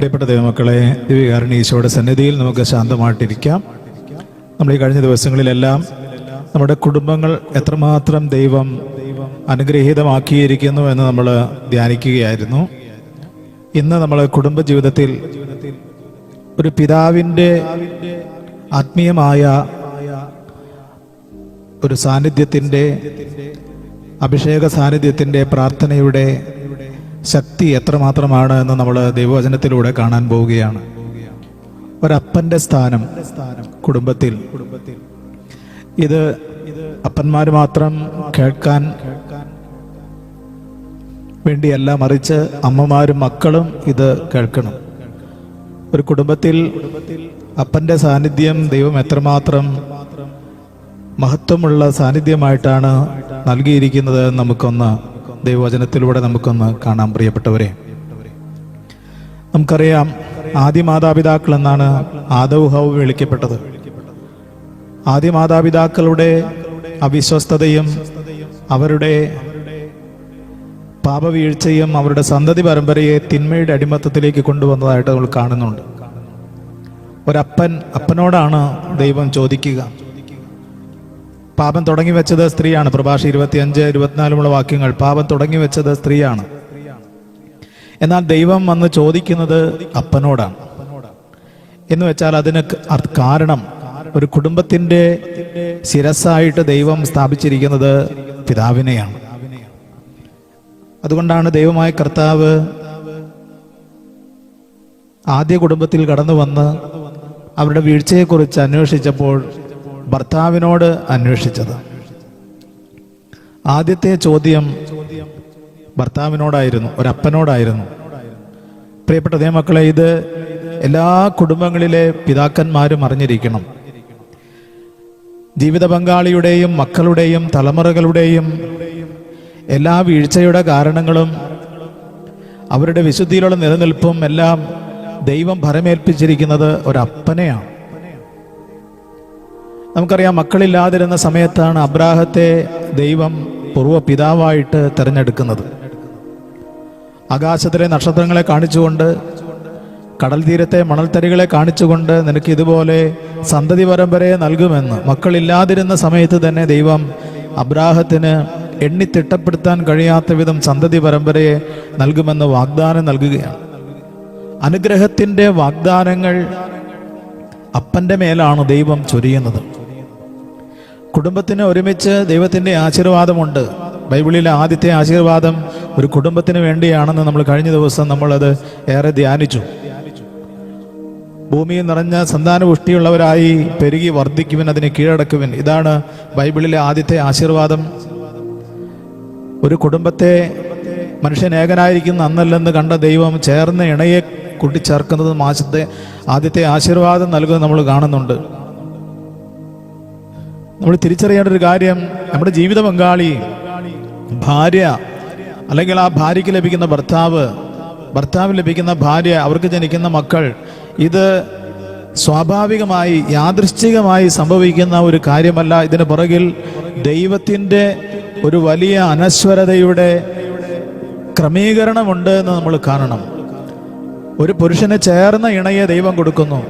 പ്രിയപ്പെട്ട ദൈവമക്കളെ ദിവ്യകാരണി ഈശോയുടെ സന്നിധിയിൽ നമുക്ക് ശാന്തമായിട്ടിരിക്കാം. നമ്മൾ ഈ കഴിഞ്ഞ ദിവസങ്ങളിലെല്ലാം നമ്മുടെ കുടുംബങ്ങൾ എത്രമാത്രം ദൈവം അനുഗ്രഹീതമാക്കിയിരിക്കുന്നു എന്ന് നമ്മൾ ധ്യാനിക്കുകയായിരുന്നു. ഇന്ന് നമ്മൾ കുടുംബജീവിതത്തിൽ ഒരു പിതാവിന്റെ ആത്മീയമായ ഒരു സാന്നിധ്യത്തിന്റെ അഭിഷേക സാന്നിധ്യത്തിന്റെ പ്രാർത്ഥനയുടെ ശക്തി എത്രമാത്രമാണ് എന്ന് നമ്മൾ ദൈവവചനത്തിലൂടെ കാണാൻ പോവുകയാണ്. ഒരപ്പന്റെ സ്ഥാനം കുടുംബത്തിൽ. ഇത് അപ്പന്മാർ മാത്രം കേൾക്കാൻ വേണ്ടിയല്ല മറിച്ച് അമ്മമാരും മക്കളും ഇത് കേൾക്കണം. ഒരു കുടുംബത്തിൽ അപ്പന്റെ സാന്നിധ്യം ദൈവം എത്രമാത്രം മഹത്വമുള്ള സാന്നിധ്യമായിട്ടാണ് നൽകിയിരിക്കുന്നത് നമുക്കൊന്ന് ദൈവവചനത്തിലൂടെ നമുക്കൊന്ന് കാണാം പ്രിയപ്പെട്ടവരെ. നമുക്കറിയാം ആദ്യ മാതാപിതാക്കൾ എന്നാണ് ആദവ് ഹൗ വിളിക്കപ്പെട്ടത്. ആദ്യ മാതാപിതാക്കളുടെ അവിശ്വസ്തതയും അവരുടെ പാപവീഴ്ചയും അവരുടെ സന്തതി പരമ്പരയെ തിന്മയുടെ അടിമത്തത്തിലേക്ക് കൊണ്ടുവന്നതായിട്ട് നമ്മൾ കാണുന്നുണ്ട്. ഒരപ്പൻ അപ്പനോടാണ് ദൈവം ചോദിക്കുക. പാപം തുടങ്ങി വെച്ചത് സ്ത്രീയാണ്. പ്രഭാഷ ഇരുപത്തിയഞ്ച് ഇരുപത്തിനാലുമുള്ള വാക്യങ്ങൾ. പാപം തുടങ്ങി വെച്ചത് സ്ത്രീയാണ്. എന്നാൽ ദൈവം വന്ന് ചോദിക്കുന്നത് അപ്പനോടാണ്. എന്ന് വെച്ചാൽ അതിന് കാരണം ഒരു കുടുംബത്തിന്റെ ശിരസ്സായിട്ട് ദൈവം സ്ഥാപിച്ചിരിക്കുന്നത് പിതാവിനെയാണ്. അതുകൊണ്ടാണ് ദൈവമായ കർത്താവ് ആദ്യ കുടുംബത്തിൽ കടന്നു വന്ന് അവരുടെ വീഴ്ചയെക്കുറിച്ച് അന്വേഷിച്ചപ്പോൾ ഭർത്താവിനോട് അന്വേഷിച്ചത്. ആദ്യത്തെ ചോദ്യം ഭർത്താവിനോടായിരുന്നു ഒരപ്പനോടായിരുന്നു. പ്രിയപ്പെട്ട ദൈവമക്കളെ ഇത് എല്ലാ കുടുംബങ്ങളിലെ പിതാക്കന്മാരും അറിഞ്ഞിരിക്കണം. ജീവിത പങ്കാളിയുടെയും മക്കളുടെയും തലമുറകളുടെയും എല്ലാ വീഴ്ചയുടെ കാരണങ്ങളും അവരുടെ വിശുദ്ധിയിലുള്ള നിലനിൽപ്പും എല്ലാം ദൈവം ഭരമേൽപ്പിച്ചിരിക്കുന്നത് ഒരപ്പനെയാണ്. നമുക്കറിയാം മക്കളില്ലാതിരുന്ന സമയത്താണ് അബ്രാഹത്തെ ദൈവം പൂർവ പിതാവായിട്ട് തിരഞ്ഞെടുക്കുന്നത്. ആകാശത്തിലെ നക്ഷത്രങ്ങളെ കാണിച്ചുകൊണ്ട് കടൽ തീരത്തെ മണൽത്തരികളെ കാണിച്ചുകൊണ്ട് നിനക്ക് ഇതുപോലെ സന്തതി പരമ്പരയെ നൽകുമെന്ന്. മക്കളില്ലാതിരുന്ന സമയത്ത് തന്നെ ദൈവം അബ്രാഹത്തിന് എണ്ണിത്തിട്ടപ്പെടുത്താൻ കഴിയാത്ത വിധം സന്തതി പരമ്പരയെ നൽകുമെന്ന് വാഗ്ദാനം നൽകുകയാണ്. അനുഗ്രഹത്തിന്റെ വാഗ്ദാനങ്ങൾ അപ്പന്റെ മേലാണ് ദൈവം ചൊരിയുന്നത്. കുടുംബത്തിന് ഒരുമിച്ച് ദൈവത്തിന്റെ ആശീർവാദമുണ്ട്. ബൈബിളിലെ ആദ്യത്തെ ആശീർവാദം ഒരു കുടുംബത്തിന് വേണ്ടിയാണെന്ന് നമ്മൾ കഴിഞ്ഞ ദിവസം നമ്മളത് ഏറെ ധ്യാനിച്ചു. ഭൂമിയിൽ നിറഞ്ഞ സന്താനപുഷ്ടിയുള്ളവരായി പെരുകി വർദ്ധിക്കുവിൻ അതിനെ കീഴടക്കുവിൻ. ഇതാണ് ബൈബിളിലെ ആദ്യത്തെ ആശീർവാദം. ഒരു കുടുംബത്തെ മനുഷ്യൻ ഏകനായിരിക്കുന്ന അന്നല്ലെന്ന് കണ്ട ദൈവം ചേർന്ന് ഇണയെ കൂട്ടിച്ചേർക്കുന്നതും ആശത്തെ ആദ്യത്തെ ആശീർവാദം നൽകുന്നത് നമ്മൾ കാണുന്നുണ്ട്. നമ്മൾ തിരിച്ചറിയേണ്ട ഒരു കാര്യം നമ്മുടെ ജീവിത പങ്കാളി ഭാര്യ അല്ലെങ്കിൽ ആ ഭാര്യയ്ക്ക് ലഭിക്കുന്ന ഭർത്താവ് ഭർത്താവിന് ലഭിക്കുന്ന ഭാര്യ അവർക്ക് ജനിക്കുന്ന മക്കൾ ഇത് സ്വാഭാവികമായി യാദൃശ്ചികമായി സംഭവിക്കുന്ന ഒരു കാര്യമല്ല. ഇതിന് പുറകിൽ ദൈവത്തിന്റെ ഒരു വലിയ അനശ്വരതയുടെ ക്രമീകരണമുണ്ട് എന്ന് നമ്മൾ കാണണം. ഒരു പുരുഷന് ചേർന്ന ഇണയെ ദൈവം കൊടുക്കുന്നു.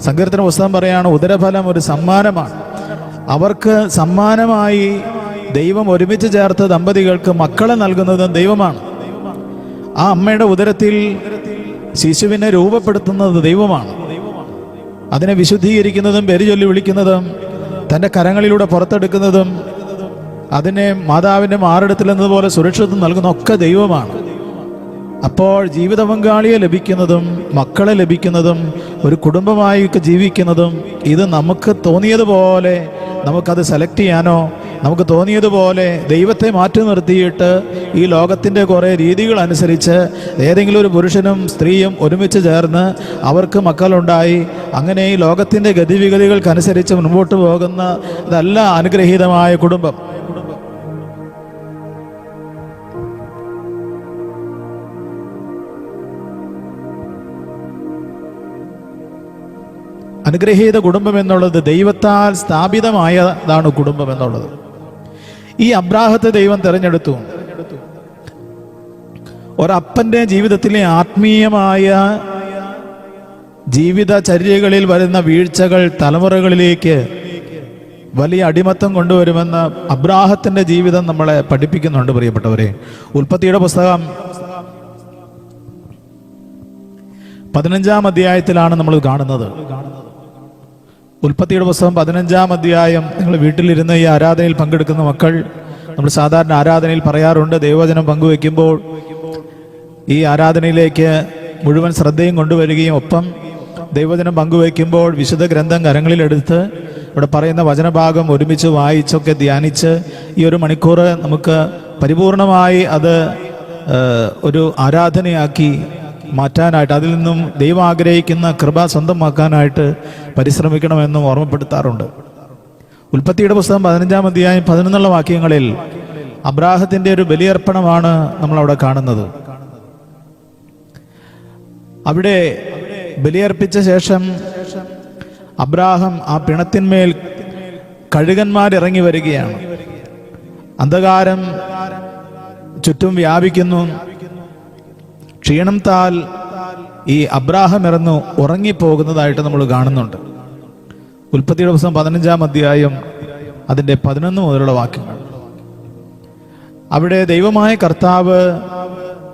സങ്കീർത്തന പുസ്തകം പറയാണ് ഉദരഫലം ഒരു സമ്മാനമാണ്. അവർക്ക് സമ്മാനമായി ദൈവം ഒരുമിച്ച് ചേർത്ത ദമ്പതികൾക്ക് മക്കളെ നൽകുന്നത് ദൈവമാണ്. ആ അമ്മയുടെ ഉദരത്തിൽ ശിശുവിനെ രൂപപ്പെടുത്തുന്നത് ദൈവമാണ്. അതിനെ വിശുദ്ധീകരിക്കുന്നതും പെരുചൊല്ലി വിളിക്കുന്നതും തന്റെ കരങ്ങളിലൂടെ പുറത്തെടുക്കുന്നതും അതിനെ മാതാവിന്റെ മാറിടത്തിൽ എന്നതുപോലെ സുരക്ഷിതത്വം നൽകുന്ന ഒക്കെ ദൈവമാണ്. അപ്പോൾ ജീവിത പങ്കാളിയെ ലഭിക്കുന്നതും മക്കളെ ലഭിക്കുന്നതും ഒരു കുടുംബമായി ജീവിക്കുന്നതും ഇത് നമുക്ക് തോന്നിയതുപോലെ നമുക്കത് സെലക്ട് ചെയ്യാനോ നമുക്ക് തോന്നിയതുപോലെ ദൈവത്തെ മാറ്റി നിർത്തിയിട്ട് ഈ ലോകത്തിന്റെ കുറേ രീതികൾ അനുസരിച്ച് ഏതെങ്കിലും ഒരു പുരുഷനും സ്ത്രീയും ഒരുമിച്ച് ചേർന്ന് അവർക്ക് മക്കളുണ്ടായി. അങ്ങനെ ഈ ലോകത്തിന്റെ ഗതിവിഗതികൾക്കനുസരിച്ച് മുൻപോട്ട് പോകുന്ന ഇതല്ല അനുഗ്രഹീതമായ കുടുംബം. അനുഗ്രഹീത കുടുംബം എന്നുള്ളത് ദൈവത്താൽ സ്ഥാപിതമായതാണ് കുടുംബം എന്നുള്ളത്. ഈ അബ്രാഹത്തെ ദൈവം തിരഞ്ഞെടുത്തു. ഒരപ്പന്റെ ജീവിതത്തിലെ ആത്മീയമായ ജീവിതചര്യകളിൽ വരുന്ന വീഴ്ചകൾ തലമുറകളിലേക്ക് വലിയ അടിമത്തം കൊണ്ടുവരുമെന്ന് അബ്രാഹത്തിന്റെ ജീവിതം നമ്മളെ പഠിപ്പിക്കുന്നുണ്ട് പ്രിയപ്പെട്ടവരെ. ഉൽപ്പത്തിയുടെ പുസ്തകം പതിനഞ്ചാം അധ്യായത്തിലാണ് നമ്മൾ കാണുന്നത്. ഉൽപ്പത്തിയുടെ പുസ്തകം പതിനഞ്ചാം അധ്യായം. നിങ്ങൾ വീട്ടിലിരുന്ന് ഈ ആരാധനയിൽ പങ്കെടുക്കുന്ന മക്കൾ നമ്മൾ സാധാരണ ആരാധനയിൽ പറയാറുണ്ട് ദൈവവചനം പങ്കുവെക്കുമ്പോൾ ഈ ആരാധനയിലേക്ക് മുഴുവൻ ശ്രദ്ധയും കൊണ്ടുവരികയും ഒപ്പം ദൈവവചനം പങ്കുവെക്കുമ്പോൾ വിശുദ്ധ ഗ്രന്ഥം കരങ്ങളിലെടുത്ത് ഇവിടെ പറയുന്ന വചനഭാഗം ഒരുമിച്ച് വായിച്ചൊക്കെ ധ്യാനിച്ച് ഈ ഒരു മണിക്കൂർ നമുക്ക് പരിപൂർണമായി അത് ഒരു ആരാധനയാക്കി മാറ്റാനായിട്ട് അതിൽ നിന്നും ദൈവം ആഗ്രഹിക്കുന്ന കൃപ സ്വന്തമാക്കാനായിട്ട് പരിശ്രമിക്കണമെന്നും ഓർമ്മപ്പെടുത്താറുണ്ട്. ഉൽപ്പത്തിയുടെ പുസ്തകം പതിനഞ്ചാം അധ്യായം പതിനൊന്നുള്ള വാക്യങ്ങളിൽ അബ്രാഹത്തിന്റെ ഒരു ബലിയർപ്പണമാണ് നമ്മൾ അവിടെ കാണുന്നത്. അവിടെ ബലിയർപ്പിച്ച ശേഷം അബ്രാഹം ആ പിണത്തിന്മേൽ കഴുകന്മാരിറങ്ങി വരികയാണ്. അന്ധകാരം ചുറ്റും വ്യാപിക്കുന്നു. ക്ഷീണം താൽ ഈ അബ്രാഹം ഇറന്നു ഉറങ്ങിപ്പോകുന്നതായിട്ട് നമ്മൾ കാണുന്നുണ്ട്. ഉൽപ്പത്തിയുടെ ദിവസം പതിനഞ്ചാം അധ്യായം അതിന്റെ പതിനൊന്ന് മുതലുള്ള വാക്യങ്ങൾ. അവിടെ ദൈവമായ കർത്താവ്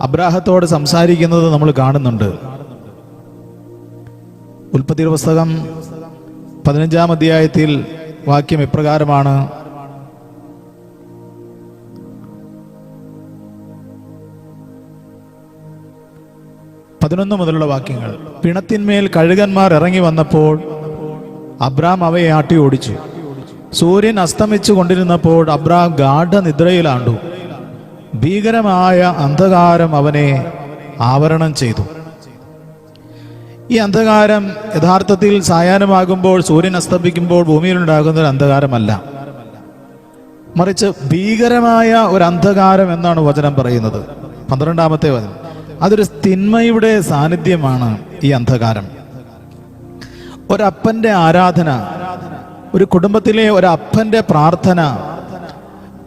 അബ്രാഹത്തോട് സംസാരിക്കുന്നത് നമ്മൾ കാണുന്നുണ്ട്. ഉൽപ്പത്തിയുടെ പുസ്തകം പതിനഞ്ചാം അധ്യായത്തിൽ വാക്യം ഇപ്രകാരമാണ് പതിനൊന്ന് മുതലുള്ള വാക്യങ്ങൾ. പിണത്തിന്മേൽ കഴുകന്മാർ ഇറങ്ങി വന്നപ്പോൾ അബ്രാം അവയെ ആട്ടി ഓടിച്ചു. സൂര്യൻ അസ്തമിച്ചു കൊണ്ടിരുന്നപ്പോൾ അബ്രാം ഗാഠനിദ്രയിലാണ്ടു. ഭീകരമായ അന്ധകാരം അവനെ ആവരണം ചെയ്തു. ഈ അന്ധകാരം യഥാർത്ഥത്തിൽ സായാഹ്നമാകുമ്പോൾ സൂര്യൻ അസ്തമിക്കുമ്പോൾ ഭൂമിയിലുണ്ടാകുന്ന ഒരു അന്ധകാരമല്ല. മറിച്ച് ഭീകരമായ ഒരു അന്ധകാരം എന്നാണ് വചനം പറയുന്നത്. പന്ത്രണ്ടാമത്തെ വചനം. അതൊരു തിന്മയുടെ സാന്നിധ്യമാണ് ഈ അന്ധകാരം. ഒരപ്പന്റെ ആരാധന ഒരു കുടുംബത്തിലെ ഒരപ്പന്റെ പ്രാർത്ഥന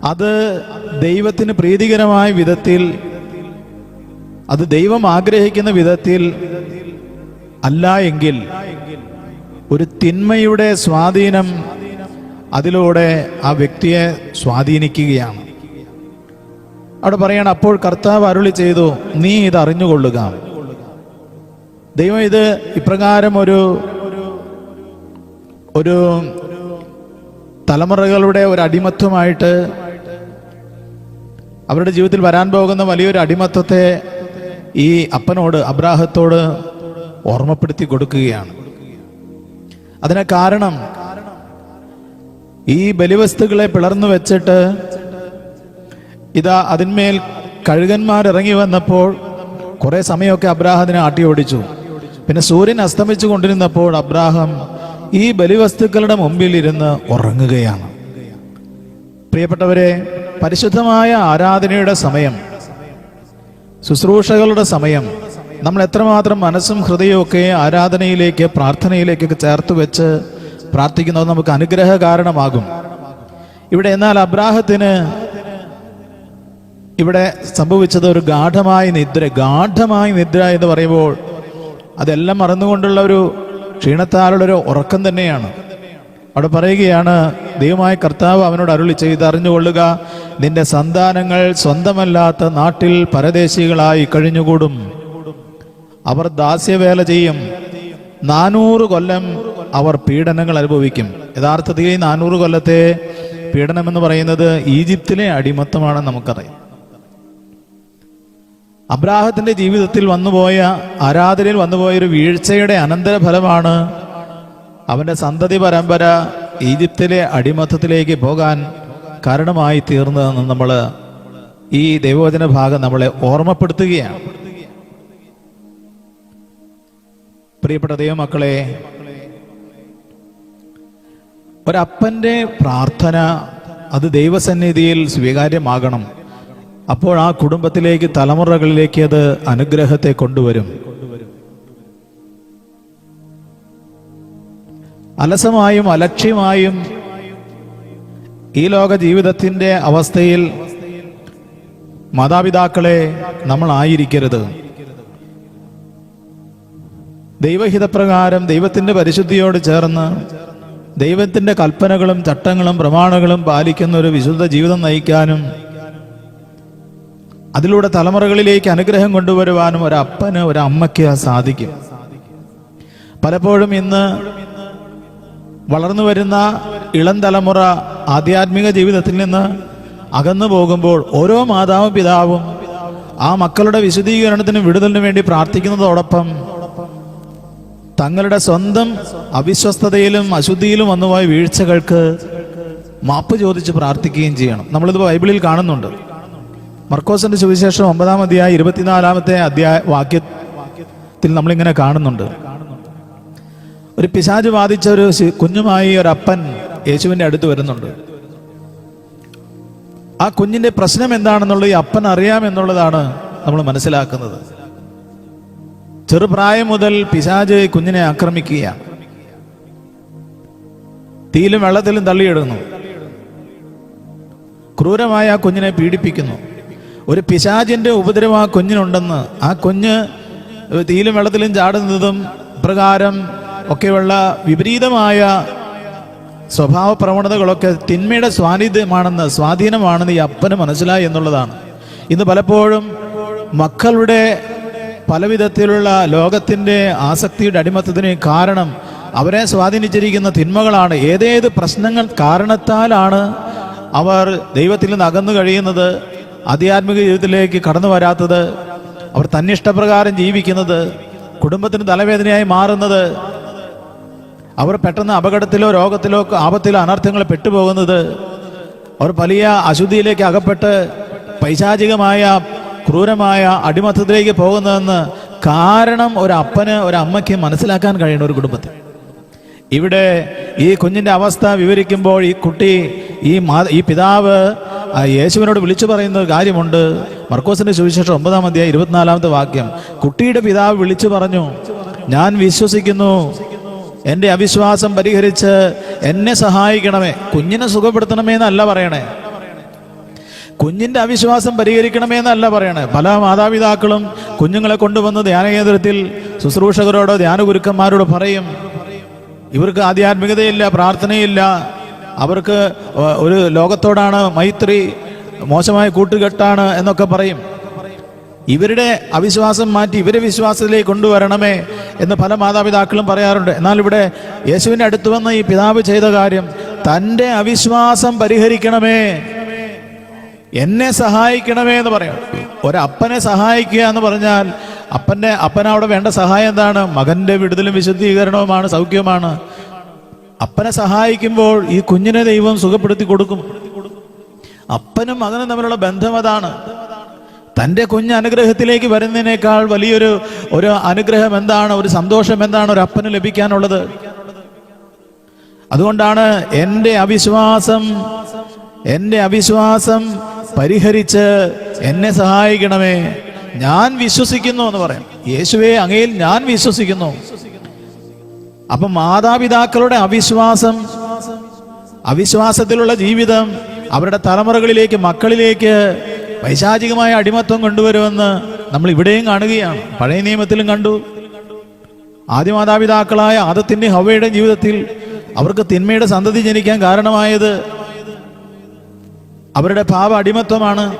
അത് ദൈവത്തിന് പ്രീതികരമായ വിധത്തിൽ അത് ദൈവം ആഗ്രഹിക്കുന്ന വിധത്തിൽ അല്ല എങ്കിൽ ഒരു തിന്മയുടെ സ്വാധീനം അതിലൂടെ ആ വ്യക്തിയെ സ്വാധീനിക്കുകയാണ്. അവിടെ പറയണം അപ്പോൾ കർത്താവ് അരുളി ചെയ്തു നീ ഇത് അറിഞ്ഞുകൊള്ളുക. ദൈവം ഇത് ഇപ്രകാരം ഒരു ഒരു തലമുറകളുടെ ഒരു അടിമത്വമായിട്ട് അവരുടെ ജീവിതത്തിൽ വരാൻ പോകുന്ന വലിയൊരു അടിമത്വത്തെ ഈ അപ്പനോട് അബ്രാഹത്തോട് ഓർമ്മപ്പെടുത്തി കൊടുക്കുകയാണ്. അതിന് കാരണം ഈ ബലിവസ്തുക്കളെ പിളർന്നു വെച്ചിട്ട് ഇതാ അതിന്മേൽ കഴുകന്മാർ ഇറങ്ങി വന്നപ്പോൾ കുറെ സമയമൊക്കെ അബ്രാഹത്തിനെ ആട്ടി ഓടിച്ചു പിന്നെ സൂര്യൻ അസ്തമിച്ചു കൊണ്ടിരുന്നപ്പോൾ അബ്രാഹം ഈ ബലിവസ്തുക്കളുടെ മുമ്പിൽ ഇരുന്ന് ഉറങ്ങുകയാണ്. പ്രിയപ്പെട്ടവരെ പരിശുദ്ധമായ ആരാധനയുടെ സമയം ശുശ്രൂഷകളുടെ സമയം നമ്മൾ എത്രമാത്രം മനസ്സും ഹൃദയവും ഒക്കെ ആരാധനയിലേക്ക് പ്രാർത്ഥനയിലേക്കൊക്കെ ചേർത്ത് വെച്ച് പ്രാർത്ഥിക്കുന്നത് നമുക്ക് അനുഗ്രഹ കാരണമാകും ഇവിടെ എന്നാൽ അബ്രാഹത്തിന് ഇവിടെ സംഭവിച്ചത് ഒരു ഗാഠമായ നിദ്ര ഗാഠമായ നിദ്ര എന്ന് പറയുമ്പോൾ അതെല്ലാം മറന്നുകൊണ്ടുള്ള ഒരു ക്ഷീണത്താലുള്ള ഒരു ഉറക്കം തന്നെയാണ്. അവിടെ പറയുകയാണ് ദൈവമായ കർത്താവ് അവനോട് അരുളി ചെയ്ത് അറിഞ്ഞുകൊള്ളുക നിന്റെ സന്താനങ്ങൾ സ്വന്തമല്ലാത്ത നാട്ടിൽ പരദേശികളായി കഴിഞ്ഞുകൂടും. അവർ ദാസ്യവേല ചെയ്യും. നാനൂറ് കൊല്ലം അവർ പീഡനങ്ങൾ അനുഭവിക്കും. യഥാർത്ഥത്തിൽ നാനൂറ് കൊല്ലത്തെ പീഡനം എന്ന് പറയുന്നത് ഈജിപ്തിലെ അടിമത്തമാണെന്ന് നമുക്കറിയാം. അബ്രാഹത്തിന്റെ ജീവിതത്തിൽ വന്നുപോയ ആരാധനയിൽ വന്നുപോയ ഒരു വീഴ്ചയുടെ അനന്തരഫലമാണ് അവന്റെ സന്തതി പരമ്പര ഈജിപ്തിലെ അടിമത്തത്തിലേക്ക് പോകാൻ കാരണമായി തീർന്നതെന്ന് നമ്മൾ ഈ ദൈവവചന ഭാഗം നമ്മളെ ഓർമ്മപ്പെടുത്തുകയാണ്. പ്രിയപ്പെട്ട ദൈവമക്കളെ ഒരപ്പന്റെ പ്രാർത്ഥന അത് ദൈവസന്നിധിയിൽ സ്വീകാര്യമാകണം. അപ്പോൾ ആ കുടുംബത്തിലേക്ക് തലമുറകളിലേക്ക് അത് അനുഗ്രഹത്തെ കൊണ്ടുവരും. അലസമായും അലക്ഷ്യമായും ഈ ലോക ജീവിതത്തിന്റെ അവസ്ഥയിൽ മാതാപിതാക്കളെ നമ്മൾ ആയിരിക്കരുത്. ദൈവഹിതപ്രകാരം ദൈവത്തിന്റെ പരിശുദ്ധിയോട് ചേർന്ന് ദൈവത്തിന്റെ കൽപ്പനകളും ചട്ടങ്ങളും പ്രമാണങ്ങളും പാലിക്കുന്ന ഒരു വിശുദ്ധ ജീവിതം നയിക്കാനും അതിലൂടെ തലമുറകളിലേക്ക് അനുഗ്രഹം കൊണ്ടുവരുവാനും ഒരപ്പന് ഒരമ്മയ്ക്ക് സാധിക്കും. പലപ്പോഴും ഇന്ന് വളർന്നു വരുന്ന ഇളം തലമുറ ആധ്യാത്മിക ജീവിതത്തിൽ നിന്ന് അകന്നു പോകുമ്പോൾ ഓരോ മാതാവും പിതാവും ആ മക്കളുടെ വിശുദ്ധീകരണത്തിനും വിടുതലിനും വേണ്ടി പ്രാർത്ഥിക്കുന്നതോടൊപ്പം തങ്ങളുടെ സ്വന്തം അവിശ്വസ്തതയിലും അശുദ്ധിയിലും വന്നുപോയ വീഴ്ചകൾക്ക് മാപ്പ് ചോദിച്ച് പ്രാർത്ഥിക്കുകയും ചെയ്യണം. നമ്മളിത് ബൈബിളിൽ കാണുന്നുണ്ട്. മർക്കോസിന്റെ സുവിശേഷം ഒമ്പതാം അധ്യായ ഇരുപത്തിനാലാമത്തെ അധ്യായ വാക്യത്തിൽ നമ്മളിങ്ങനെ കാണുന്നുണ്ട്. ഒരു പിശാജ് ബാധിച്ച ഒരു കുഞ്ഞുമായി ഒരു അപ്പൻ യേശുവിന്റെ അടുത്ത് വരുന്നുണ്ട്. ആ കുഞ്ഞിന്റെ പ്രശ്നം എന്താണെന്നുള്ള ഈ അപ്പൻ അറിയാമെന്നുള്ളതാണ് നമ്മൾ മനസ്സിലാക്കുന്നത്. ചെറുപ്രായം മുതൽ പിശാജ് കുഞ്ഞിനെ ആക്രമിക്കുകയാണ് തീയിലും വെള്ളത്തിലും തള്ളിയിടുന്നു. ക്രൂരമായ ആ കുഞ്ഞിനെ പീഡിപ്പിക്കുന്നു. ഒരു പിശാചിന്റെ ഉപദ്രവം ആ കുഞ്ഞിനുണ്ടെന്ന്. ആ കുഞ്ഞ് തീയിലും വെള്ളത്തിലും ചാടുന്നതും പ്രകാരം ഒക്കെയുള്ള വിപരീതമായ സ്വഭാവ പ്രവണതകളൊക്കെ തിന്മയുടെ സ്വാന്നിധ്യമാണെന്ന് സ്വാധീനമാണെന്ന് ഈ അപ്പന് മനസ്സിലായി എന്നുള്ളതാണ്. ഇന്ന് പലപ്പോഴും മക്കളുടെ പലവിധത്തിലുള്ള ലോകത്തിന്റെ ആസക്തിയുടെ അടിമത്തത്തിന് കാരണം അവരെ സ്വാധീനിച്ചിരിക്കുന്ന തിന്മകളാണ്. ഏതേത് പ്രശ്നങ്ങൾ കാരണത്താലാണ് അവർ ദൈവത്തിൽ നിന്ന് അകന്നു കഴിയുന്നത്? ആധ്യാത്മിക ജീവിതത്തിലേക്ക് കടന്നു വരാത്തത് അവർ തന്നിഷ്ടപ്രകാരം ജീവിക്കുന്നത് കുടുംബത്തിന് തലവേദനയായി മാറുന്നത് അവർ പെട്ടെന്ന് അപകടത്തിലോ രോഗത്തിലോ ആപത്തിലോ അനർത്ഥങ്ങൾ പെട്ടുപോകുന്നത് അവർ വലിയ അശുദ്ധിയിലേക്ക് അകപ്പെട്ട് പൈശാചികമായ ക്രൂരമായ അടിമത്തത്തിലേക്ക് പോകുന്നതെന്ന് കാരണം ഒരു അപ്പന് ഒരു അമ്മയ്ക്ക് മനസ്സിലാക്കാൻ കഴിയണം ഒരു കുടുംബത്തിൽ. ഇവിടെ ഈ കുഞ്ഞിന്റെ അവസ്ഥ വിവരിക്കുമ്പോൾ ഈ കുട്ടി ഈ മാ ഈ പിതാവ് യേശുവിനോട് വിളിച്ചു പറയുന്ന ഒരു കാര്യമുണ്ട്. മർക്കോസിന്റെ സുവിശേഷം ഒമ്പതാം അധ്യായം ഇരുപത്തിനാലാമത്തെ വാക്യം. കുട്ടിയുടെ പിതാവ് വിളിച്ചു പറഞ്ഞു ഞാൻ വിശ്വസിക്കുന്നു. എന്റെ അവിശ്വാസം പരിഹരിച്ച് എന്നെ സഹായിക്കണമേ. കുഞ്ഞിനെ സുഖപ്പെടുത്തണമേ എന്നല്ല പറയണേ. കുഞ്ഞിന്റെ അവിശ്വാസം പരിഹരിക്കണമേ എന്നല്ല പറയണേ. പല മാതാപിതാക്കളും കുഞ്ഞുങ്ങളെ കൊണ്ടുവന്ന് ധ്യാനകേന്ദ്രത്തിൽ ശുശ്രൂഷകരോടോ ധ്യാനഗുരുക്കന്മാരോട് പറയും ഇവർക്ക് ആധ്യാത്മികതയില്ല പ്രാർത്ഥനയില്ല. അവർക്ക് ഒരു ലോകത്തോടാണ് മൈത്രി മോശമായ കൂട്ടുകെട്ടാണ് എന്നൊക്കെ പറയും. ഇവരുടെ അവിശ്വാസം മാറ്റി ഇവരെ വിശ്വാസത്തിലേക്ക് കൊണ്ടുവരണമേ എന്ന് പല മാതാപിതാക്കളും പറയാറുണ്ട്. എന്നാൽ ഇവിടെ യേശുവിന്റെ അടുത്ത് വന്ന ഈ പിതാവ് ചെയ്ത കാര്യം തന്റെ അവിശ്വാസം പരിഹരിക്കണമേ. എന്നെ സഹായിക്കണമേ എന്ന് പറയും. ഒരപ്പനെ സഹായിക്കുക എന്ന് പറഞ്ഞാൽ അപ്പന്റെ അപ്പനവിടെ വേണ്ട സഹായം എന്താണ്? മകന്റെ വിടുതലും വിശുദ്ധീകരണവുമാണ് സൗഖ്യമാണ് അപ്പനെ സഹായിക്കുമ്പോൾ ഈ കുഞ്ഞിനെ ദൈവം സുഖപ്പെടുത്തി കൊടുക്കും. അപ്പനും മകനും തമ്മിലുള്ള ബന്ധം അതാണ്. തന്റെ കുഞ്ഞ് അനുഗ്രഹത്തിലേക്ക് വരുന്നതിനേക്കാൾ വലിയൊരു ഒരു അനുഗ്രഹം എന്താണ്? ഒരു സന്തോഷം എന്താണ്? ഒരു അപ്പന് ലഭിക്കാനുള്ളത്. അതുകൊണ്ടാണ് എന്റെ അവിശ്വാസം എന്റെ അവിശ്വാസം പരിഹരിച്ച് എന്നെ സഹായിക്കണമേ. ഞാൻ വിശ്വസിക്കുന്നു എന്ന് പറയാം. യേശുവെ അങ്ങയിൽ ഞാൻ വിശ്വസിക്കുന്നു. അപ്പൊ മാതാപിതാക്കളുടെ അവിശ്വാസം അവിശ്വാസത്തിലുള്ള ജീവിതം അവരുടെ തലമുറകളിലേക്ക് മക്കളിലേക്ക് പൈശാചികമായ അടിമത്വം കൊണ്ടുവരുമെന്ന് നമ്മൾ ഇവിടെയും കാണുകയാണ്. പഴയ നിയമത്തിലും കണ്ടു. ആദ്യ മാതാപിതാക്കളായ ആദത്തിന്റെ ഹവയുടെ ജീവിതത്തിൽ അവർക്ക് തിന്മയുടെ സന്തതി ജനിക്കാൻ കാരണമായത് അവരുടെ പാപ അടിമത്വമാണ്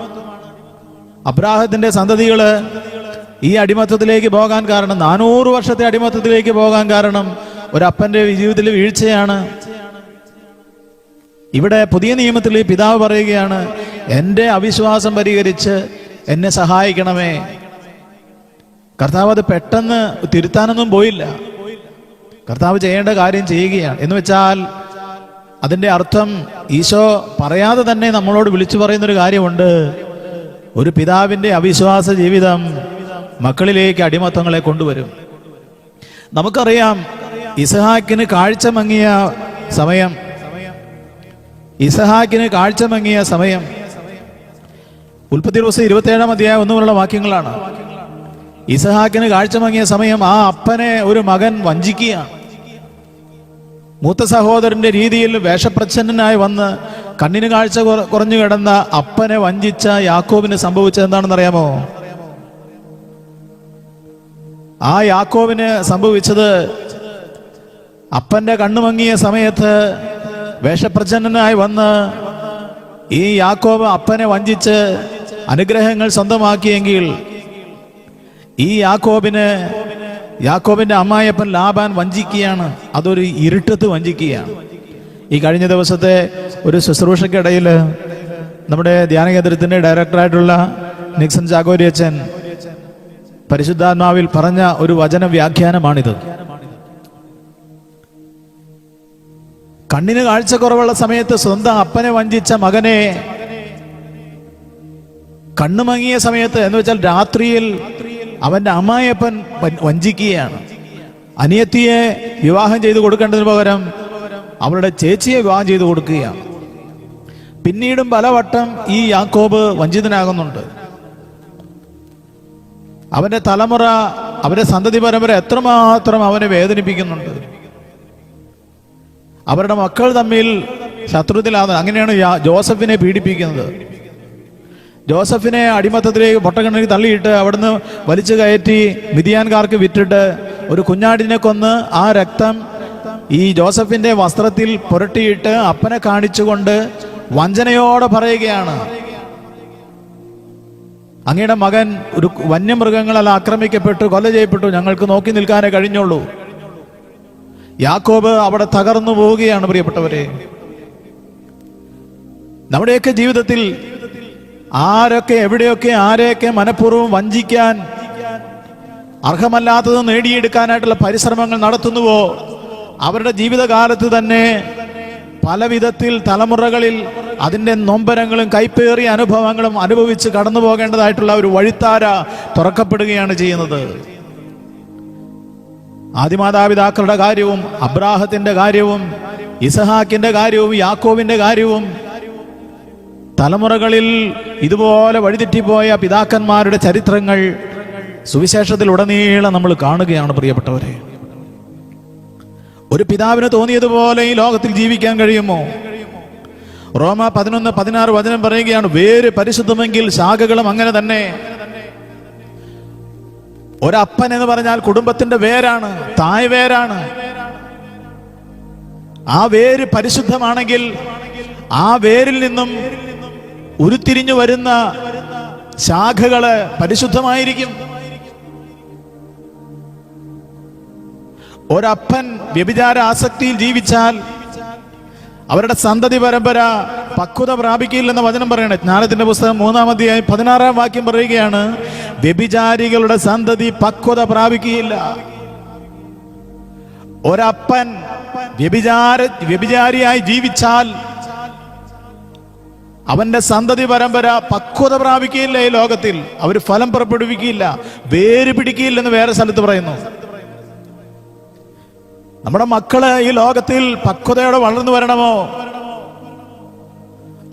അബ്രാഹത്തിന്റെ സന്തതികൾ ഈ അടിമത്തത്തിലേക്ക് പോകാൻ കാരണം നാനൂറ് വർഷത്തെ അടിമത്തത്തിലേക്ക് പോകാൻ കാരണം ഒരപ്പന്റെ ജീവിതത്തിൽ വീഴ്ചയാണ്. ഇവിടെ പുതിയ നിയമത്തിൽ ഈ പിതാവ് പറയുകയാണ് എന്റെ അവിശ്വാസം പരിഹരിച്ച് എന്നെ സഹായിക്കണമേ. കർത്താവ് അത് പെട്ടെന്ന് തിരുത്താനൊന്നും പോയില്ല. കർത്താവ് ചെയ്യേണ്ട കാര്യം ചെയ്യുകയാണ്. എന്ന് വെച്ചാൽ അതിന്റെ അർത്ഥം ഈശോ പറയാതെ തന്നെ നമ്മളോട് വിളിച്ചു പറയുന്നൊരു കാര്യമുണ്ട്. ഒരു പിതാവിന്റെ അവിശ്വാസ ജീവിതം മക്കളിലേക്ക് അടിമത്തങ്ങളെ കൊണ്ടുവരും. നമുക്കറിയാം ഇസഹാക്കിന് കാഴ്ച മങ്ങിയ സമയം. ഇസഹാക്കിന് കാഴ്ച മങ്ങിയ സമയം. ഉൽപ്പത്തി ദിവസം ഇരുപത്തിയേഴാം അധ്യായം ഒന്നുമുള്ള വാക്യങ്ങളാണ്. ഇസഹാക്കിന് കാഴ്ച മങ്ങിയ സമയം ആ അപ്പനെ ഒരു മകൻ വഞ്ചിക്കുകയാണ്. മൂത്ത സഹോദരന്റെ രീതിയിൽ വേഷപ്രച്ഛന്നനായി വന്ന് കണ്ണിന് കാഴ്ച കുറ- കുറഞ്ഞു കിടന്ന അപ്പനെ വഞ്ചിച്ച യാക്കോബിന് സംഭവിച്ചത് എന്താണെന്ന് അറിയാമോ ആ യാക്കോബിന് സംഭവിച്ചത് അപ്പന്റെ കണ്ണു മങ്ങിയ സമയത്ത് വേഷപ്രച്ഛന്നനായി വന്ന് ഈ യാക്കോബ് അപ്പനെ വഞ്ചിച്ച് അനുഗ്രഹങ്ങൾ സ്വന്തമാക്കിയെങ്കിൽ ഈ യാക്കോബിന് യാക്കോബിന്റെ അമ്മായപ്പൻ ലാബാൻ വഞ്ചിക്കുകയാണ്. അതൊരു ഇരുട്ടത്ത് വഞ്ചിക്കുകയാണ്. ഈ കഴിഞ്ഞ ദിവസത്തെ ഒരു ശുശ്രൂഷയ്ക്കിടയിൽ നമ്മുടെ ധ്യാന കേന്ദ്രത്തിന്റെ ഡയറക്ടറായിട്ടുള്ള നിക്സൺ ചാകോരിയച്ചൻ പരിശുദ്ധാത്മാവിൽ പറഞ്ഞ ഒരു വചന വ്യാഖ്യാനമാണിത്. കണ്ണിന് കാഴ്ചക്കുറവുള്ള സമയത്ത് സ്വന്തം അപ്പനെ വഞ്ചിച്ച മകനെ കണ്ണുമങ്ങിയ സമയത്ത് എന്ന് വെച്ചാൽ രാത്രിയിൽ അവന്റെ അമ്മായപ്പൻ വ- വഞ്ചിക്കുകയാണ്. അനിയത്തിയെ വിവാഹം ചെയ്തു കൊടുക്കേണ്ടതിന് പകരം അവളുടെ ചേച്ചിയെ വിവാഹം ചെയ്തു കൊടുക്കുകയാണ്. പിന്നീടും പലവട്ടം ഈ യാക്കോബ് വഞ്ചിതനാകുന്നുണ്ട്. അവന്റെ തലമുറ അവന്റെ സന്തതി പരമ്പര എത്രമാത്രം അവനെ വേദനിപ്പിക്കുന്നുണ്ട്. അവരുടെ മക്കൾ തമ്മിൽ ശത്രുത്തിലാണ് അങ്ങനെയാണ് ജോസഫിനെ പീഡിപ്പിക്കുന്നത്. ജോസഫിനെ അടിമത്തത്തിലേക്ക് പൊട്ടക്കണ്ണിലേക്ക് തള്ളിയിട്ട് അവിടുന്ന് വലിച്ചു കയറ്റി മിതിയാൻകാർക്ക് വിറ്റിട്ട് ഒരു കുഞ്ഞാടിനെ കൊന്ന് ആ രക്തം ഈ ജോസഫിന്റെ വസ്ത്രത്തിൽ പുരട്ടിയിട്ട് അപ്പനെ കാണിച്ചുകൊണ്ട് വഞ്ചനയോടെ പറയുകയാണ്. അങ്ങയുടെ മകൻ ഒരു വന്യമൃഗങ്ങളാൽ ആക്രമിക്കപ്പെട്ടു കൊല ചെയ്യപ്പെട്ടു. ഞങ്ങൾക്ക് നോക്കി നിൽക്കാനേ കഴിഞ്ഞുള്ളൂ. യാക്കോബ് അവിടെ തകർന്നു പോവുകയാണ് പ്രിയപ്പെട്ടവരെ. നമ്മുടെയൊക്കെ ജീവിതത്തിൽ ആരൊക്കെ എവിടെയൊക്കെ ആരെയൊക്കെ മനഃപൂർവം വഞ്ചിക്കാൻ അർഹമല്ലാത്തത് നേടിയെടുക്കാനായിട്ടുള്ള പരിശ്രമങ്ങൾ നടത്തുന്നുവോ? അവരുടെ ജീവിതകാലത്ത് തന്നെ പല വിധത്തിൽ തലമുറകളിൽ അതിന്റെ നൊമ്പരങ്ങളും കൈപ്പേറിയ അനുഭവങ്ങളും അനുഭവിച്ച് കടന്നു പോകേണ്ടതായിട്ടുള്ള ഒരു വഴിത്താര തുറക്കപ്പെടുകയാണ് ചെയ്യുന്നത്. ആദിമാതാപിതാക്കളുടെ കാര്യവും അബ്രാഹത്തിന്റെ കാര്യവും ഇസഹാക്കിന്റെ കാര്യവും യാക്കോവിന്റെ കാര്യവും തലമുറകളിൽ ഇതുപോലെ വഴിതെറ്റിപ്പോയ പിതാക്കന്മാരുടെ ചരിത്രങ്ങൾ സുവിശേഷത്തിൽ ഉടനീളം നമ്മൾ കാണുകയാണ് പ്രിയപ്പെട്ടവരെ. ഒരു പിതാവിന് തോന്നിയതുപോലെ ഈ ലോകത്തിൽ ജീവിക്കാൻ കഴിയുമോ? റോമ പതിനൊന്ന് പതിനാറ് വചനം പറയുകയാണ് വേര് പരിശുദ്ധമെങ്കിൽ ശാഖകളും അങ്ങനെ തന്നെ. ഒരപ്പൻ എന്ന് പറഞ്ഞാൽ കുടുംബത്തിന്റെ വേരാണ് തായ് വേരാണ്. ആ വേര് പരിശുദ്ധമാണെങ്കിൽ ആ വേരിൽ നിന്നും ഉരുത്തിരിഞ്ഞു വരുന്ന ശാഖകൾ പരിശുദ്ധമായിരിക്കും. ഒരപ്പൻ വ്യഭിചാര ആസക്തിയിൽ ജീവിച്ചാൽ അവരുടെ സന്തതി പരമ്പര പക്വത പ്രാപിക്കില്ലെന്ന വചനം പറയണേ. ജ്ഞാനത്തിന്റെ പുസ്തകം മൂന്നാമധ്യായി പതിനാറാം വാക്യം പറയുകയാണ് വ്യഭിചാരികളുടെ സന്തതി പക്വത പ്രാപിക്കുകയില്ല. ഒരപ്പൻ വ്യഭിചാര വ്യഭിചാരിയായി ജീവിച്ചാൽ അവന്റെ സന്തതി പരമ്പര പക്വത പ്രാപിക്കുകയില്ല ഈ ലോകത്തിൽ. അവർ ഫലം പുറപ്പെടുവിക്കുകയില്ല വേര് പിടിക്കുകയില്ലെന്ന് വേറെ സ്ഥലത്ത് പറയുന്നു. നമ്മുടെ മക്കൾ ഈ ലോകത്തിൽ പക്വതയോടെ വളർന്നു വരണമോ?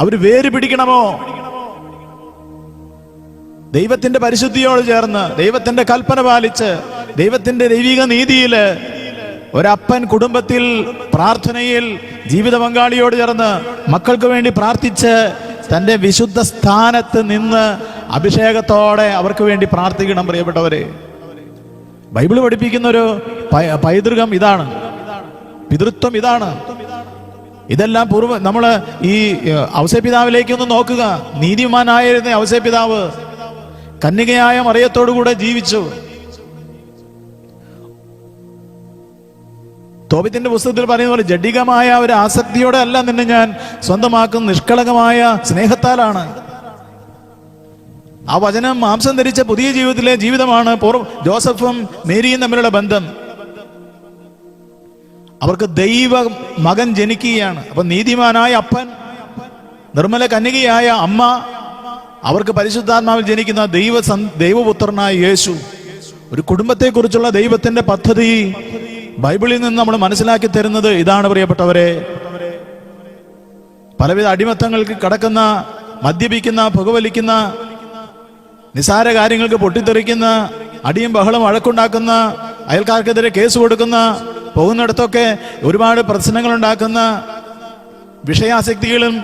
അവർ വേര് പിടിക്കണമോ? ദൈവത്തിന്റെ പരിശുദ്ധിയോട് ചേർന്ന് ദൈവത്തിന്റെ കൽപ്പന പാലിച്ച് ദൈവത്തിന്റെ ദൈവിക നീതിയിൽ ഒരപ്പൻ കുടുംബത്തിൽ പ്രാർത്ഥനയിൽ ജീവിത പങ്കാളിയോട് ചേർന്ന് മക്കൾക്ക് വേണ്ടി പ്രാർത്ഥിച്ച് തന്റെ വിശുദ്ധ സ്ഥാനത്ത് നിന്ന് അഭിഷേകത്തോടെ അവർക്ക് വേണ്ടി പ്രാർത്ഥിക്കണം പ്രിയപ്പെട്ടവരെ. ബൈബിൾ പഠിപ്പിക്കുന്ന ഒരു പൈതൃകം ഇതാണ്. പിതൃത്വം ഇതാണ്. ഇതെല്ലാം പൂർവ നമ്മൾ ഈ ഒന്ന് നോക്കുക. നീതിമാനായിരുന്ന അവസപിതാവ് കന്യകയായ മറിയത്തോടുകൂടെ ജീവിച്ചു. തോപിത്തിന്റെ പുസ്തകത്തിൽ പറയുന്ന പോലെ ജഡികമായ ഒരു ആസക്തിയോടെ അല്ല നിന്നെ ഞാൻ സ്വന്തമാക്കുന്ന നിഷ്കളങ്കമായ സ്നേഹത്താലാണ്. ആ വചനം മാംസം ധരിച്ച പുതിയ ജീവിതത്തിലെ ജീവിതമാണ് പൂർവ ജോസഫും മേരിയും തമ്മിലുള്ള ബന്ധം. അവർക്ക് ദൈവ മകൻ ജനിക്കുകയാണ്. അപ്പൊ നീതിമാനായ അപ്പൻ നിർമ്മല കന്യകയായ അമ്മ അവർക്ക് പരിശുദ്ധാത്മാവിൽ ജനിക്കുന്ന ദൈവ ദൈവപുത്രനായ യേശു ഒരു കുടുംബത്തെക്കുറിച്ചുള്ള ദൈവത്തിന്റെ പദ്ധതി ബൈബിളിൽ നിന്ന് നമ്മൾ മനസ്സിലാക്കി തരുന്നത് ഇതാണ് പ്രിയപ്പെട്ടവരെ. പലവിധ അടിമത്തങ്ങൾക്ക് കടക്കുന്ന മദ്യപിക്കുന്ന പുകവലിക്കുന്ന നിസാര കാര്യങ്ങൾക്ക് പൊട്ടിത്തെറിക്കുന്ന അടിയും ബഹളം വഴക്കുണ്ടാക്കുന്ന അയൽക്കാർക്കെതിരെ കേസ് കൊടുക്കുന്ന പോകുന്നിടത്തൊക്കെ ഒരുപാട് പ്രശ്നങ്ങൾ ഉണ്ടാക്കുന്ന വിഷയാസക്തികളും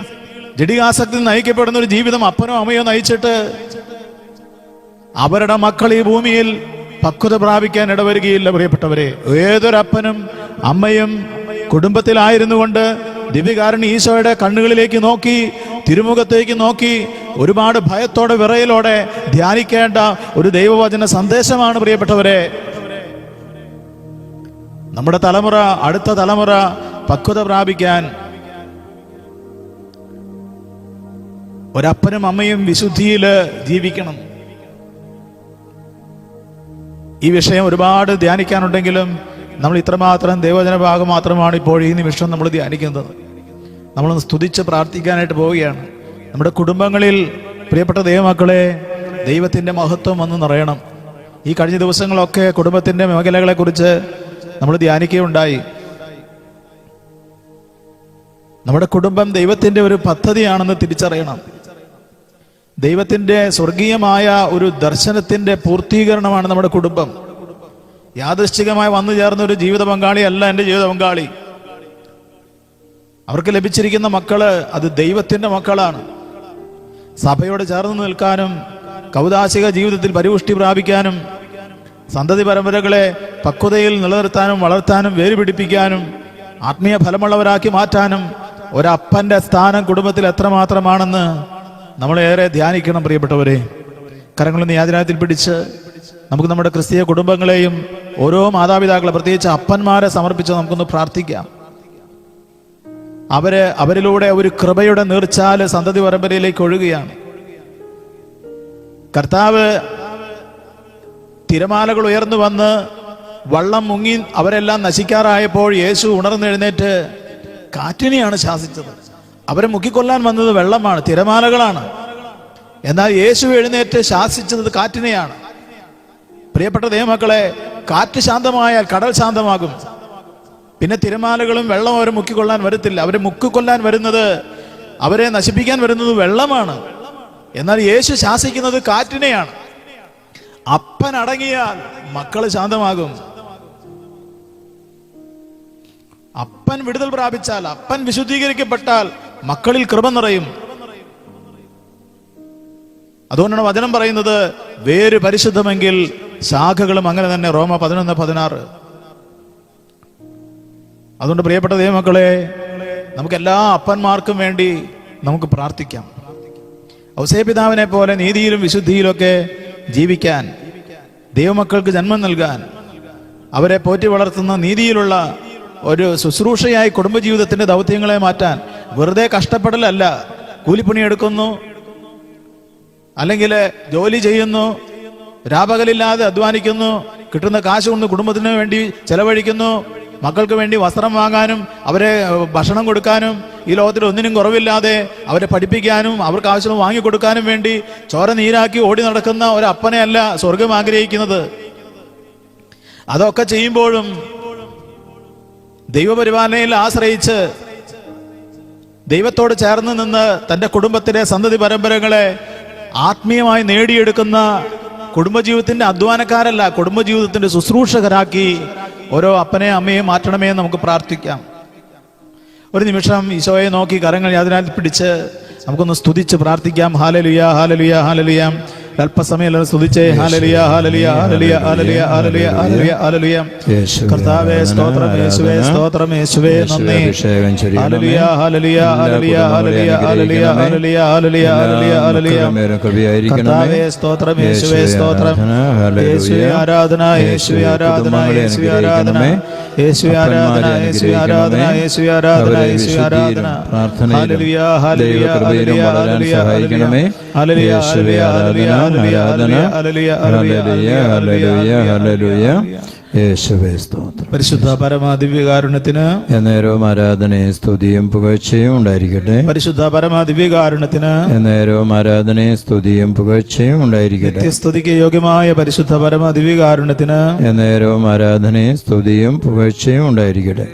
ജഡികാസക്തി നയിക്കപ്പെടുന്ന ഒരു ജീവിതം അപ്പനോ അമ്മയോ നയിച്ചിട്ട് അവരുടെ മക്കൾ ഈ ഭൂമിയിൽ പക്വത പ്രാപിക്കാൻ ഇടവരികയില്ല പ്രിയപ്പെട്ടവരെ. ഏതൊരപ്പനും അമ്മയും കുടുംബത്തിലായിരുന്നു കൊണ്ട് ദിവ്യകാരൻ ഈശോയുടെ കണ്ണുകളിലേക്ക് നോക്കി തിരുമുഖത്തേക്ക് നോക്കി ഒരുപാട് ഭയത്തോടെ വിറയലോടെ ധ്യാനിക്കേണ്ട ഒരു ദൈവവചന സന്ദേശമാണ് പ്രിയപ്പെട്ടവരെ. നമ്മുടെ തലമുറ അടുത്ത തലമുറ പക്വത പ്രാപിക്കാൻ ഒരപ്പനും അമ്മയും വിശുദ്ധിയിൽ ജീവിക്കണം. ഈ വിഷയം ഒരുപാട് ധ്യാനിക്കാനുണ്ടെങ്കിലും നമ്മൾ ഇത്രമാത്രം ദൈവജന ഭാഗം മാത്രമാണ് ഇപ്പോൾ ഈ നിമിഷം നമ്മൾ ധ്യാനിക്കുന്നത്. നമ്മൾ സ്തുതിച്ച് പ്രാർത്ഥിക്കാനായിട്ട് പോവുകയാണ്. നമ്മുടെ കുടുംബങ്ങളിൽ പ്രിയപ്പെട്ട ദൈവമക്കളെ ദൈവത്തിന്റെ മഹത്വം വന്ന് നിറയണം. ഈ കഴിഞ്ഞ ദിവസങ്ങളൊക്കെ കുടുംബത്തിന്റെ മേഖലകളെക്കുറിച്ച് നമ്മൾ ധ്യാനിക്കുകയുണ്ടായി. നമ്മുടെ കുടുംബം ദൈവത്തിന്റെ ഒരു പദ്ധതിയാണെന്ന് തിരിച്ചറിയണം. ദൈവത്തിന്റെ സ്വർഗീയമായ ഒരു ദർശനത്തിന്റെ പൂർത്തീകരണമാണ് നമ്മുടെ കുടുംബം. യാദൃശ്ചികമായി വന്നു ചേർന്ന ഒരു ജീവിത പങ്കാളി അല്ല എന്റെ ജീവിത പങ്കാളി. അവർക്ക് ലഭിച്ചിരിക്കുന്ന മക്കൾ അത് ദൈവത്തിന്റെ മക്കളാണ്. സഭയോട് ചേർന്ന് നിൽക്കാനും കൗതാശിക ജീവിതത്തിൽ പരിപുഷ്ടി പ്രാപിക്കാനും സന്തതി പരമ്പരകളെ പക്വതയിൽ നിലനിർത്താനും വളർത്താനും വേരുപിടിപ്പിക്കാനും ആത്മീയ ഫലമുള്ളവരാക്കി മാറ്റാനും ഒരപ്പന്റെ സ്ഥാനം കുടുംബത്തിൽ എത്രമാത്രമാണെന്ന് നമ്മളേറെ ധ്യാനിക്കണം പ്രിയപ്പെട്ടവരെ. കരങ്ങളൊന്ന് യാതിനായത്തിൽ പിടിച്ച് നമുക്ക് നമ്മുടെ ക്രിസ്തീയ കുടുംബങ്ങളെയും ഓരോ മാതാപിതാക്കളെ പ്രത്യേകിച്ച് അപ്പന്മാരെ സമർപ്പിച്ച് നമുക്കൊന്ന് പ്രാർത്ഥിക്കാം. അവരെ അവരിലൂടെ ഒരു കൃപയുടെ നീർച്ചാൽ സന്തതി പരമ്പരയിലേക്ക് ഒഴുകുകയാണ്. കർത്താവ് തിരമാലകൾ ഉയർന്നു വന്ന് വള്ളം മുങ്ങി അവരെല്ലാം നശിക്കാറായപ്പോൾ യേശു ഉണർന്നെഴുന്നേറ്റ് കാറ്റിനെയാണ് ശാസിച്ചത്. അവരെ മുക്കിക്കൊല്ലാൻ വന്നത് വെള്ളമാണ് തിരമാലകളാണ്. എന്നാൽ യേശു എഴുന്നേറ്റ് ശാസിച്ചത് കാറ്റിനെയാണ്. പ്രിയപ്പെട്ട ദൈവമക്കളെ കാറ്റ് ശാന്തമായാൽ കടൽ ശാന്തമാകും. പിന്നെ തിരമാലകളും വെള്ളം അവരെ മുക്കിക്കൊള്ളാൻ വരത്തില്ല. അവരെ മുക്കിക്കൊല്ലാൻ വരുന്നത് അവരെ നശിപ്പിക്കാൻ വരുന്നത് വെള്ളമാണ്. എന്നാൽ യേശു ശാസിക്കുന്നത് കാറ്റിനെയാണ്. അപ്പൻ അടങ്ങിയാൽ മക്കൾ ശാന്തമാകും. അപ്പൻ വിടുതൽ പ്രാപിച്ചാൽ അപ്പൻ വിശുദ്ധീകരിക്കപ്പെട്ടാൽ മക്കളിൽ കൃപ നിറയും. അതുകൊണ്ടാണ് വചനം പറയുന്നത് വേര് പരിശുദ്ധമെങ്കിൽ ശാഖകളും അങ്ങനെ തന്നെ. റോമ പതിനൊന്ന് പതിനാറ്. അതുകൊണ്ട് പ്രിയപ്പെട്ട ദൈവമക്കളെ നമുക്ക് എല്ലാ അപ്പന്മാർക്കും വേണ്ടി നമുക്ക് പ്രാർത്ഥിക്കാം. ഔസേപിതാവിനെ പോലെ നീതിയിലും വിശുദ്ധിയിലൊക്കെ ജീവിക്കാൻ ദൈവമക്കൾക്ക് ജന്മം നൽകാൻ അവരെ പോറ്റി വളർത്തുന്ന നീതിയിലുള്ള ഒരു ശുശ്രൂഷയായി കുടുംബജീവിതത്തിന്റെ ദൗത്യങ്ങളെ മാറ്റാൻ വെറുതെ കഷ്ടപ്പെടലല്ല. കൂലിപ്പണി എടുക്കുന്നു അല്ലെങ്കിൽ ജോലി ചെയ്യുന്നു രാപകലില്ലാതെ അധ്വാനിക്കുന്നു കിട്ടുന്ന കാശ് കൊണ്ട് കുടുംബത്തിന് വേണ്ടി ചെലവഴിക്കുന്നു മക്കൾക്ക് വേണ്ടി വസ്ത്രം വാങ്ങാനും അവരെ ഭക്ഷണം കൊടുക്കാനും ഈ ലോകത്തിൽ ഒന്നിനും കുറവില്ലാതെ അവരെ പഠിപ്പിക്കാനും അവർക്ക് ആവശ്യം വാങ്ങിക്കൊടുക്കാനും വേണ്ടി ചോര നീരാക്കി ഓടി നടക്കുന്ന ഒരു സ്വർഗം ആഗ്രഹിക്കുന്നത്. അതൊക്കെ ചെയ്യുമ്പോഴും ദൈവപരിപാലനയിൽ ആശ്രയിച്ച് ദൈവത്തോട് ചേർന്ന് നിന്ന് തന്റെ കുടുംബത്തിലെ സന്തതി പരമ്പരകളെ ആത്മീയമായി നേടിയെടുക്കുന്ന കുടുംബജീവിതത്തിന്റെ അധ്വാനക്കാരല്ല കുടുംബജീവിതത്തിന്റെ ശുശ്രൂഷകരാക്കി ഓരോ അപ്പനെയും അമ്മയെ മാറ്റണമേ എന്ന് നമുക്ക് പ്രാർത്ഥിക്കാം. ഒരു നിമിഷം ഈശോയെ നോക്കി കരങ്ങൾ യാതിനാൽ പിടിച്ച് നമുക്കൊന്ന് സ്തുതിച്ച് പ്രാർത്ഥിക്കാം. ഹാലലുയ ഹാലലുയ ഹാലലുയ. അല്പസമയം സ്തുതിച്ചേ. ഹാലലിയ ഹാലലിയ ഹാലലിയ ഹാലലിയ ഹാലലിയ ഹാലലിയ ഹാലലിയ കർത്താവേ സ്തോത്രം യേശുവേ സ്തോത്രം യേശുവേ നന്ദി. ഹാലലിയ ഹാലലിയ ഹാലലിയ ഹാലലിയ ഹാലലിയ ഹാലലിയ ഹാലലിയ ഹാലലിയ. ഹാലലുയ ഹാലലുയ ഹാലലുയ ഹാലലുയ. കർത്താവേ സ്തോത്രം യേശുവേ സ്തോത്രം. യേശുവേ ആരാധന യേശുവേ ആരാധന യേശുവേ ആരാധന. യേശുവേ ആരാധന യേശുവേ ആരാധന യേശുവേ ആരാധന യേശുവേ ആരാധന. പ്രാർത്ഥനയിലും ഹാലലിയ ഹാലലിയ ഹാലലിയ ഹാലലിയ ഹാലലിയ ഹാലലിയ സഹായിക്കണമേ. പരിശുദ്ധ പരമാദിവ്യകാരുണ്യത്തിന് എന്നേരവും ആരാധനയും സ്തുതിയും പുകഴ്ചയും ഉണ്ടായിരിക്കട്ടെ. പരിശുദ്ധ പരമാദിവ്യകാരുണ്യത്തിന് എന്നേരവും ആരാധനയും സ്തുതിയും പുകഴ്ചയും ഉണ്ടായിരിക്കട്ടെ. സ്തുതിക്ക് യോഗ്യമായ പരിശുദ്ധ പരമാദിവ്യകാരുണ്യത്തിന് എന്നേരവും ആരാധനയും സ്തുതിയും പുകഴ്ചയും ഉണ്ടായിരിക്കട്ടെ.